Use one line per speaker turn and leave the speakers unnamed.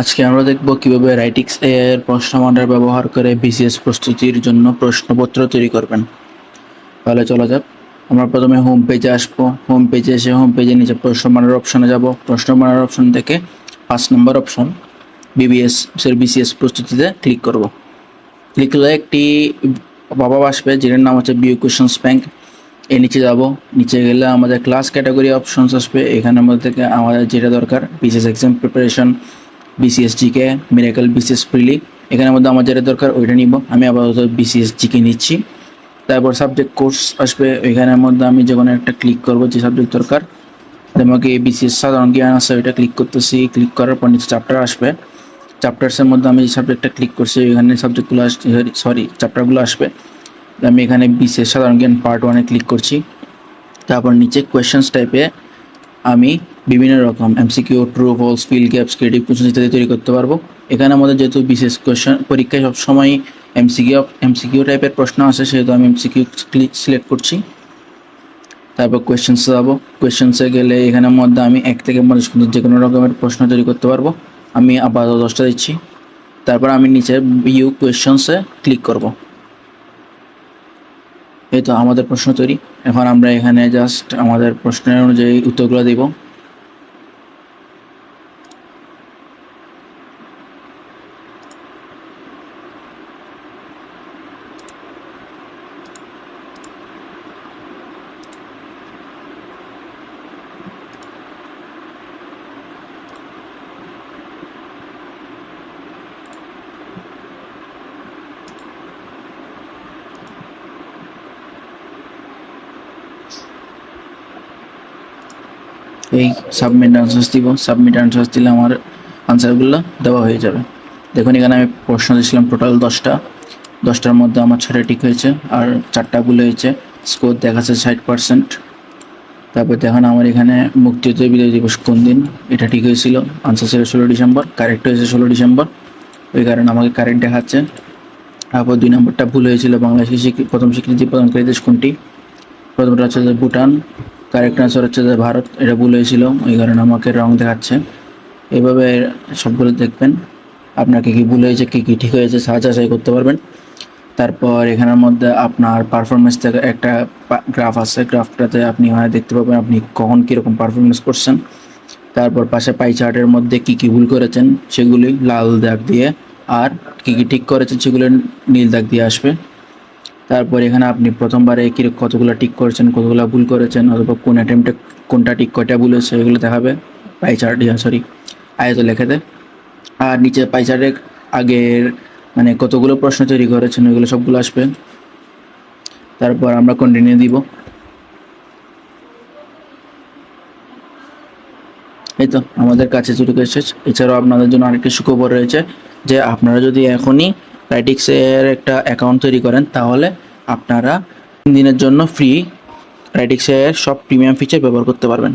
আজকে আমরা দেখব কীভাবে রাইটিক্স এর প্রশ্ন মডেল ব্যবহার করে বিসিএস প্রস্তুতির জন্য প্রশ্নপত্র তৈরি করবেন। তাহলে চলা যাক। আমরা প্রথমে হোম পেজে আসব। হোম পেজে এসে হোম পেজে নিচে প্রশ্ন মডেল অপশনে যাব। প্রশ্ন মডেল অপশন থেকে পাঁচ নম্বর অপশন বিবিএস বিসিএস প্রস্তুতিতে ক্লিক করব। ক্লিক করলে একটি বাবা আসবে, যেটার নাম হচ্ছে বিউ কোয়েশনস ব্যাংক এর নিচে যাব। নিচে গেলে আমাদের ক্লাস ক্যাটাগরি অপশনস আসবে। এখানের মধ্যে থেকে আমাদের যেটা দরকার BCS exam preparation BCS GK miracle BCS preli এখানের মধ্যে আমার যেটা দরকার, ওইটা নিব। আমি আপাতত বিসিএস জিকে নিচ্ছি। তারপর সাবজেক্ট কোর্স আসবে। ওইখানের মধ্যে আমি যে কোনো একটা ক্লিক করব, যে সাবজেক্ট দরকার। আমাকে বিসিএস সাধারণ জ্ঞান আছে, ওইটা ক্লিক করতেছি। ক্লিক করার পর নিচে চ্যাপ্টার আসবে। চ্যাপ্টার্সের মধ্যে আমি যে সাবজেক্টটা ক্লিক করছি এখানে সাবজেক্টগুলো আসছে সরি চ্যাপ্টারগুলো আসবে। আমি এখানে বিসিএস সাধারণ জ্ঞান পার্ট ওয়ানে ক্লিক করছি। তারপর নিচে কোয়েশ্চেন্স টাইপে আমি বিভিন্ন রকম MCQ true false fill gaps creative question ইত্যাদি তৈরি করতে পারব। এখানে আমাদের যেহেতু বিশেষ কোয়েশ্চেন পরীক্ষায় সব সবসময় এমসিকিউ এমসিকিউ টাইপের প্রশ্ন আসে, সেহেতু আমি এমসিকিউ সিলেক্ট করছি। তারপর কোয়েশ্চেন্সে যাব। কোয়েশ্চেন্সে গেলে এখানের মধ্যে আমি এক থেকে পঞ্চাশ পর্যন্ত যে কোনো রকমের প্রশ্ন তৈরি করতে পারব। আমি আপাতত দশটা দিচ্ছি। তারপর আমি নিচে ভিউ কোয়েশ্চেন্সে ক্লিক করব। এই তো আমাদের প্রশ্ন তৈরি। এখন আমরা এখানে জাস্ট আমাদের প্রশ্নের অনুযায়ী উত্তরগুলো দিব। এই সাবমিট আনসার্স দিব। সাবমিট আনসার্স দিলে আমার আনসারগুলো দেওয়া হয়ে যাবে। দেখুন, এখানে আমি প্রশ্ন দিয়েছিলাম টোটাল দশটা। দশটার মধ্যে আমার ছটা ঠিক হয়েছে আর চারটা ভুল হয়েছে। স্কোর দেখাচ্ছে ষাট পার্সেন্ট তারপর দেখুন, আমার এখানে মুক্তিযুদ্ধ বিজয় দিবস কোন দিন? এটা ঠিক হয়েছিল। আনসার ছিল ষোলো ডিসেম্বর কারেক্ট হয়েছে ষোলো ডিসেম্বর। ওই কারণে আমাকে কারেক্ট দেখাচ্ছে। তারপর দুই নম্বরটা ভুল হয়েছিল বাংলাদেশের প্রথম স্বীকৃতি প্রদানকারী দেশ কোনটি? প্রথমটা হচ্ছে ভুটান। কারেক্ট আনসার হচ্ছে যে ভারত, এটা ভুল হয়েছিল ওই কারণে আমাকে রং দেখাচ্ছে। এভাবে সবগুলো দেখবেন। আপনার কী ভুল হয়েছে, কী কী ঠিক হয়েছে যাচাই করতে পারবেন। তারপর এখানের মধ্যে আপনার পারফরমেন্স থেকে একটা গ্রাফ আছে। গ্রাফটাতে আপনি হয় দেখতে পাবেন আপনি কখন কীরকম পারফরমেন্স করছেন। তারপর পাশে পাই চার্টের মধ্যে কী কী ভুল করেছেন, সেগুলি লাল দাগ দিয়ে, আর কী কী ঠিক করেছেন, সেগুলো নীল দাগ দিয়ে আসবে। তারপর এখানে আপনি প্রথমবারে কি কতগুলো টিক করেছেন, কতগুলো ভুল করেছেন, অথবা কোন অ্যাটেম্পটে কোনটা টিক কয়টা ভুল হয়েছে, এগুলো দেখাবে। পাই চার্ট সরি আয়ত লেখাতে আর নিচে পাই চার্টের আগের মানে কতগুলো প্রশ্ন তৈরি করেছেন ওইগুলো সবগুলো আসবে। তারপর আমরা কন্টিনিউ দিব। এই তো, আমাদের কাছে চলে এসেছে এছাড়াও আপনাদের জন্য আরেকটি সুখবর রয়েছে যে আপনারা যদি এখনই রাইটিক্সের একটা অ্যাকাউন্ট তৈরি করেন, তাহলে আপনারা তিন দিনের জন্য ফ্রি রাইটিক্সের সব প্রিমিয়াম ফিচার ব্যবহার করতে পারবেন।